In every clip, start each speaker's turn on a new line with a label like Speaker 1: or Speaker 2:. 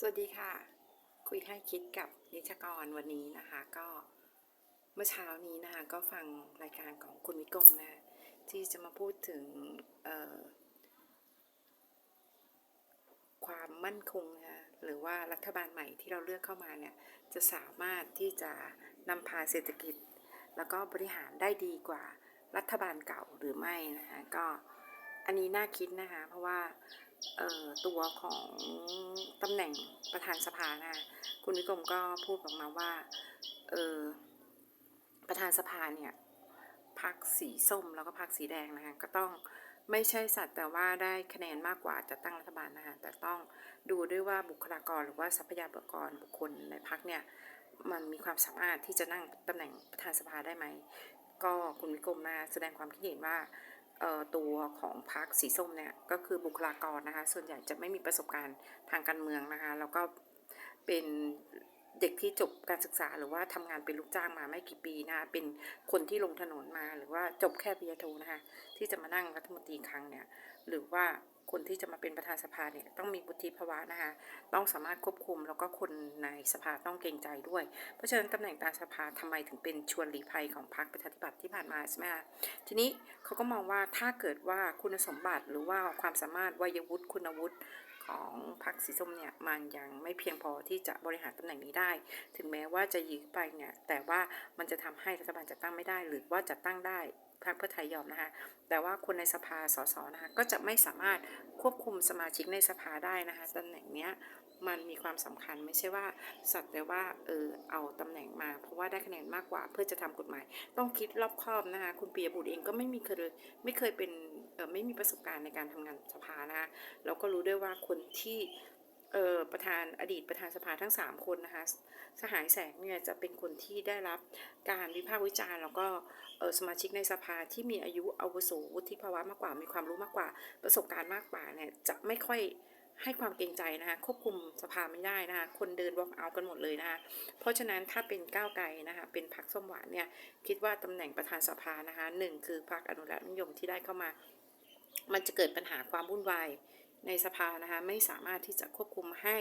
Speaker 1: สวัสดีค่ะ คุยค่าคิดกับนิชกรวันนี้นะคะ ก็เมื่อเช้านี้นะคะก็ฟังรายการของคุณวิกรมนะที่จะมาพูดถึงความมั่นคงนะคะหรือว่ารัฐบาลใหม่ที่เราเลือกเข้ามาเนี่ยจะสามารถที่จะนำพาเศรษฐกิจ แล้วก็บริหารได้ดีกว่ารัฐบาลเก่าหรือไม่นะคะก็อันนี้น่าคิดนะคะ เพราะว่า ตัวของตำแหน่งประธานสภานะคุณวิกรมก็พูดออกมาว่าเออประธานสภาเนี่ยพักสีส้มแล้วก็พักสีแดงนะคะก็ต้องไม่ใช่สัตว์แต่ว่าได้คะแนนมากกว่าจะตั้งรัฐบาลนะคะแต่ต้องดูด้วยว่าบุคลากรหรือว่าทรัพยากรบุคคลในพักเนี่ยมันมีความสามารถที่จะนั่งตำแหน่งประธานสภาได้ไหม ก็คุณวิกรมมาแสดงความคิดเห็นว่า ตัวของพรรคสีส้มเนี่ยก็คือบุคลากรนะคะ ส่วนใหญ่จะไม่มีประสบการณ์ทางการเมืองนะคะ แล้วก็เป็นเด็กที่จบการศึกษาหรือว่าทำงานเป็นลูกจ้างมาไม่กี่ปีนะคะเป็นคนที่ลงถนนมาหรือว่าจบแค่ปริญญาโทนะคะที่จะมานั่งรัฐมนตรีครั้งเนี่ยหรือว่าคนที่จะมาเป็นประธานสภาเนี่ยต้องมีวุฒิภาวะนะคะต้องสามารถควบคุมแล้วก็คนในสภาต้องเกรงใจด้วย เพราะฉะนั้นตำแหน่งประธานสภาทำไมถึงเป็นชวนหลีภัยของพรรคประชาธิปัตย์ที่ผ่านมาใช่ไหมคะทีนี้ เขาก็มองว่าถ้าเกิดว่าคุณสมบัติหรือว่าความสามารถวัยวุฒิคุณวุฒิของพรรคสีส้มเนี่ยมันยังไม่เพียงพอที่จะบริหารตำแหน่งนี้ได้ ถึงแม้ว่าจะยื้อไปเนี่ยแต่ว่ามันจะทำให้รัฐบาลจัดตั้งไม่ได้ หรือว่าจัดตั้งได้พรรคเพื่อไทยยอมนะคะ แต่ว่าคนในสภาสสนะคะก็จะไม่สามารถควบคุมสมาชิกในสภาได้นะคะตำแหน่งเนี้ย มันมีความสำคัญไม่ใช่ว่าสักแต่ว่าเออเอาตำแหน่งมา เพราะว่าได้คะแนนมากกว่าเพื่อจะทำกฎหมาย ต้องคิดรอบคอบนะคะคุณปียบุตรเองก็ไม่มีเคยไม่เคยเป็นเออไม่มีประสบการณ์ในการทำงานสภานะคะเราก็รู้ด้วยว่าคนที่เออประธานอดีตประธานสภาทั้ง 3 คนนะคะสหายแสงเนี่ยจะเป็นคนที่ได้รับการวิพากษ์วิจารณ์ แล้วก็เออสมาชิกในสภาที่มีอายุอาวุโสวุฒิภาวะมากกว่ามีความรู้มากกว่าประสบการณ์มากกว่าเนี่ยจะไม่ค่อย ให้ความเกรงใจนะคะควบคุมสภาไม่ได้นะคะคนเดิน walk out กันหมดเลยนะคะเพราะฉะนั้นถ้าเป็นก้าวไกลนะคะเป็นพรรคส้มหวานเนี่ยคิดว่าตำแหน่งประธานสภานะคะหนึ่งคือพรรคอนุรักษ์นิยมที่ได้เข้ามา มันจะเกิดปัญหาความวุ่นวายในสภานะคะไม่สามารถที่จะควบคุมให้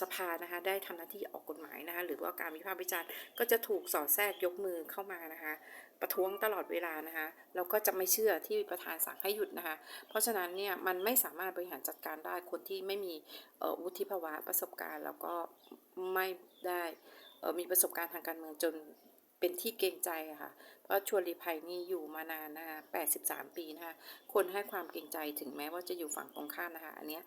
Speaker 1: สภานะคะได้ทำหน้าที่ออกกฎหมายนะคะหรือว่าการวิพากษ์วิจารณ์ก็จะถูกสอดแทรกยกมือเข้ามานะคะประท้วงตลอดเวลานะคะเราก็จะไม่เชื่อที่ประธานสั่งให้หยุดนะคะ เพราะฉะนั้นเนี่ยมันไม่สามารถบริหารจัดการได้คนที่ไม่มีวุฒิภาวะประสบการณ์ แล้วก็ไม่ได้มีประสบการณ์ทางการเมืองจนเป็นที่เกรงใจะค่ะ เพราะชวนรีภัยนี่อยู่มานานนะคะ 83 ปีนะคะ คนให้ความเกรงใจถึงแม้ว่าจะอยู่ฝั่งตรงข้ามนะคะ อันเนี้ย